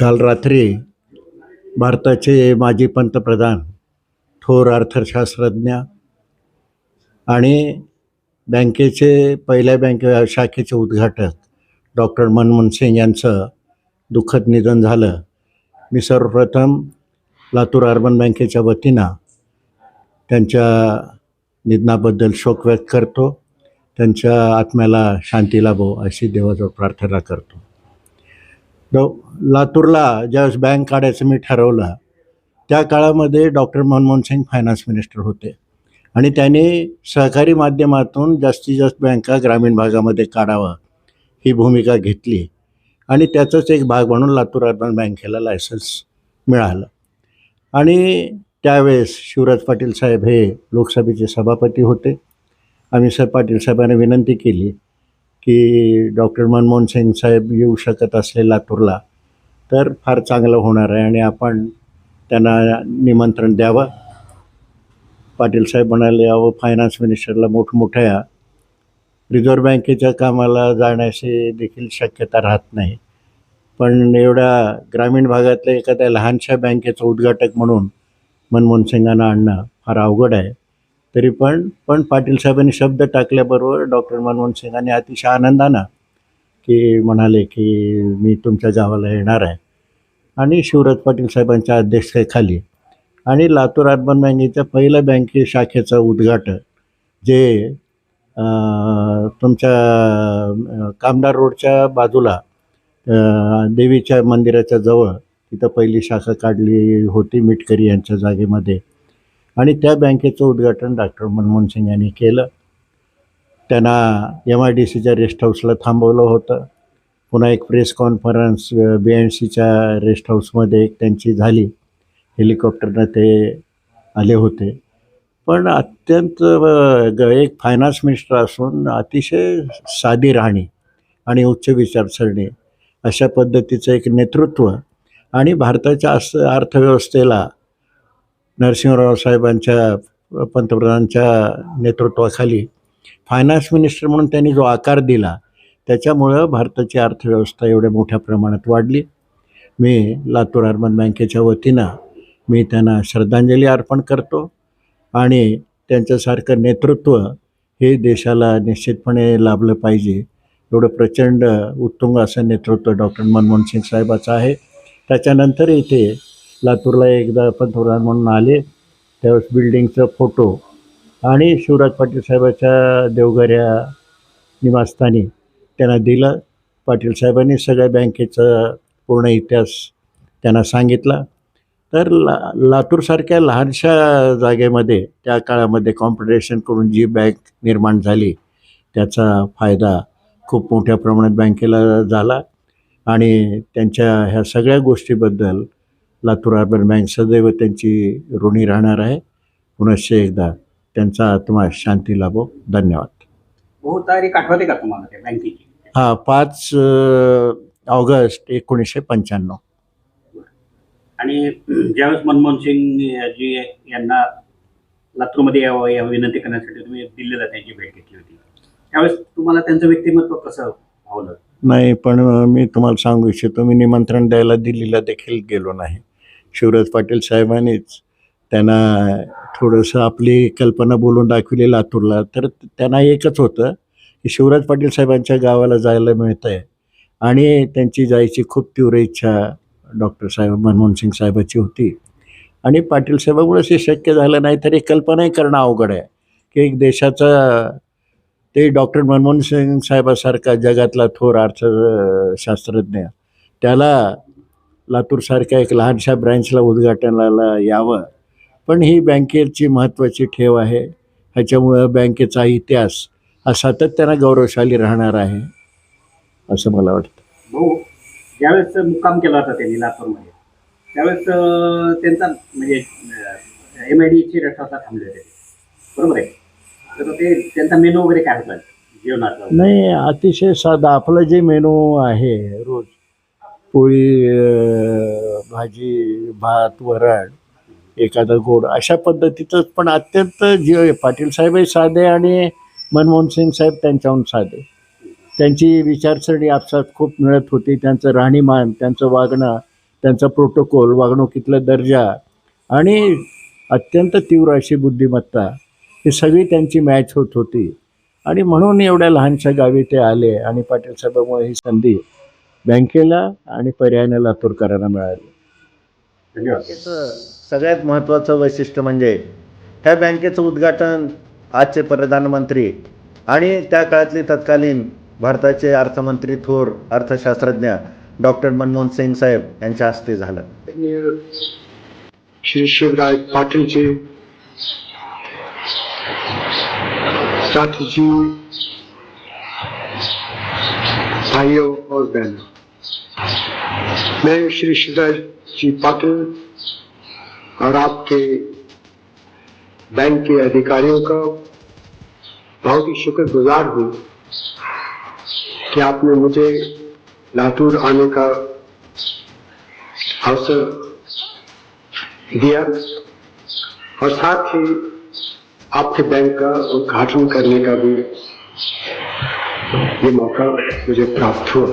काल रात्री भारताचे माजी पंतप्रधान थोर अर्थशास्त्रज्ञ आणि बँकेचे पहिल्या बँके शाखेचे उद्घाटक डॉक्टर मनमोहन सिंग यांचं दुःखद निधन झालं. मी सर्वप्रथम लातूर अर्बन बँकेच्या वतीनं त्यांच्या निधनाबद्दल शोक व्यक्त करतो. त्यांच्या आत्म्याला शांती लाभो अशी देवाजवळ प्रार्थना करतो. डॉ लातूरला ज्यावेळेस बँक काढायचं मी ठरवलं त्या काळामध्ये doctor Manmohan Singh finance minister होते. आणि त्यांनी सहकारी माध्यमातून जास्तीत जास्त बँका ग्रामीण भागामध्ये काढावं ही भूमिका घेतली. आणि त्याचाच एक भाग म्हणून लातूर अर्बन बँकेला लायसन्स मिळालं. आणि त्यावेळेस शिवराज पाटील साहेब हे लोकसभेचे सभापती होते. आम्ही सर पाटील साहेबांना विनंती केली की डॉक्टर मनमोहन सिंग साहेब येऊ शकत असले लातूरला तर फार चांगलं होणार आहे आणि आपण त्यांना निमंत्रण द्यावं. पाटील साहेब म्हणाले अहो फायनान्स मिनिस्टरला मोठमोठ्या रिझर्व्ह बँकेच्या कामाला जाण्याची देखील शक्यता राहत नाही. पण एवढ्या ग्रामीण भागातल्या एखाद्या लहानशा बँकेचं उद्घाटक म्हणून मनमोहन सिंगांना आणणं फार अवघड आहे. तरी पण पण पाटील साहेबांनी शब्द टाकल्याबरोबर डॉक्टर मनमोहन सिंगांनी अतिशय आनंदानं की म्हणाले की मी तुमच्या गावाला येणार आहे. आणि शिवराज पाटील साहेबांच्या अध्यक्षतेखाली आणि लातूर अर्बन बँकेच्या पहिल्या बँके शाखेचं उद्घाटन जे तुमच्या कामदार रोडच्या बाजूला देवीच्या मंदिराच्या जवळ तिथं पहिली शाखा काढली होती मिटकरी यांच्या जागेमध्ये. आणि त्या बँकेचं उद्घाटन डॉक्टर मनमोहन सिंग यांनी केलं. त्यांना एम आय डी सीच्या रेस्ट हाऊसला थांबवलं होतं. पुन्हा एक प्रेस कॉन्फरन्स बी एम सीच्या रेस्ट हाऊसमध्ये एक त्यांची झाली. हेलिकॉप्टरनं ते आले होते. पण अत्यंत ग- एक फायनान्स मिनिस्टर असून अतिशय साधी राहणी आणि उच्च विचारसरणी अशा पद्धतीचं एक नेतृत्व आणि भारताच्या अस अर्थव्यवस्थेला नरसिंहराव साहेबांच्या पंतप्रधानांच्या नेतृत्वाखाली फायनान्स मिनिस्टर म्हणून त्यांनी जो आकार दिला त्याच्यामुळं भारताची अर्थव्यवस्था एवढ्या मोठ्या प्रमाणात वाढली. मी लातूर अर्बन बँकेच्या वतीनं मी त्यांना श्रद्धांजली अर्पण करतो आणि त्यांच्यासारखं नेतृत्व हे देशाला निश्चितपणे लाभलं पाहिजे. एवढं प्रचंड उत्तुंग असं नेतृत्व डॉक्टर मनमोहन सिंग साहेबाचं आहे. त्याच्यानंतर इथे लातूरला एकदा पंतप्रधान म्हणून आले. त्यावेळेस बिल्डिंगचा फोटो आणि शिवराज पाटील साहेबाच्या देवघऱ्या निवासस्थानी त्यांना दिलं. पाटील साहेबांनी सगळ्या बँकेचा पूर्ण इतिहास त्यांना सांगितला. तर ला लातूरसारख्या लहानशा जागेमध्ये त्या काळामध्ये कॉम्पिटिशन करून जी बँक निर्माण झाली त्याचा फायदा खूप मोठ्या प्रमाणात बँकेला झाला. आणि त्यांच्या ह्या सगळ्या गोष्टीबद्दल लातूर अर्बन बँक सदैव त्यांची ऋणी राहणार आहे. पुनश्च एकदा त्यांचा आत्मा शांती लाभो. धन्यवाद. हो तारीख आठवते का तुम्हाला त्या बँकेची? हा पाच ऑगस्ट एकोणीसशे पंच्याण्णव. आणि ज्यावेळेस मनमोहन सिंग जी यांना लातूरमध्ये यावं या विनंती करण्यासाठी तुम्ही दिल्लीला त्यांची भेट घेतली होती. त्यावेळेस तुम्हाला त्यांचं व्यक्तिमत्व कसं भावलं? नाही पण मी तुम्हाला सांगू इच्छितो मी निमंत्रण द्यायला दिल्लीला देखील गेलो नाही. शिवराज पाटील साहेबांनीच त्यांना थोडंसं आपली कल्पना बोलून दाखवली लातूरला तर त्यांना एकच होतं की शिवराज पाटील साहेबांच्या गावाला जायला मिळतं आहे आणि त्यांची जायची खूप तीव्र इच्छा डॉक्टर साहेब मनमोहन सिंग साहेबाची होती. आणि पाटील साहेबामुळेच हे शक्य झालं नाही तरी कल्पनाही करणं अवघड आहे. की एक देशाचा ते डॉक्टर मनमोहन सिंग साहेबासारखा जगातला थोर अर्थशास्त्रज्ञ त्याला लातूरसारख्या एक लहानशा ब्रँचला उद्घाटनाला यावं. पण ही बँकेची महत्त्वाची ठेव आहे. ह्याच्यामुळं बँकेचा इतिहास हा सातत्यानं गौरवशाली राहणार आहे असं मला वाटतं. भाऊ ज्यावेळेस मुक्काम केला होता त्यांनी लातूरमध्ये त्यावेळेस त्यांचा म्हणजे एम आय डीची रथाचा थांबले होते. बरोबर आहे? तर ते त्यांचा मेनू वगैरे काय होता? जेवणाचा नाही अतिशय साधा. आपलं जे मेनू आहे रोज पोळी भाजी भात वरण एखादं गोड अशा पद्धतीतच पण अत्यंत जे पाटील साहेबही साधे आणि मनमोहन सिंग साहेब त्यांच्याहून साधे. त्यांची विचारसरणी आपसात खूप मिळत होती. त्यांचं राहणीमान त्यांचं वागणं त्यांचा प्रोटोकॉल वागणुकीतला दर्जा आणि अत्यंत तीव्र अशी बुद्धिमत्ता ही सगळी त्यांची मॅच होत होती. आणि म्हणून एवढ्या लहानशा गावी ते आले आणि पाटील साहेबांमुळे ही संधी बँकेला आणि पर्यायाने लातूरकरांना मिळाली. धन्यवाद. बँकेचं सगळ्यात महत्त्वाचं वैशिष्ट्य म्हणजे ह्या बँकेचं उद्घाटन आजचे प्रधानमंत्री आणि त्या काळातले तत्कालीन भारताचे अर्थमंत्री थोर अर्थशास्त्रज्ञ डॉक्टर मनमोहन सिंग साहेब यांच्या हस्ते झालं. श्री शिवराज पाटिल जी साथी जी भाइयों और बहनों. मैं श्री शिवराज जी पाटिल और आपके बैंक के अधिकारियों का बहुत ही शुक्रगुजार हूँ कि आपने मुझे लातूर आने का अवसर दिया और साथ ही आपके बैंक का उद्घाटन करने का भी ये मौका मुझे प्राप्त हुआ।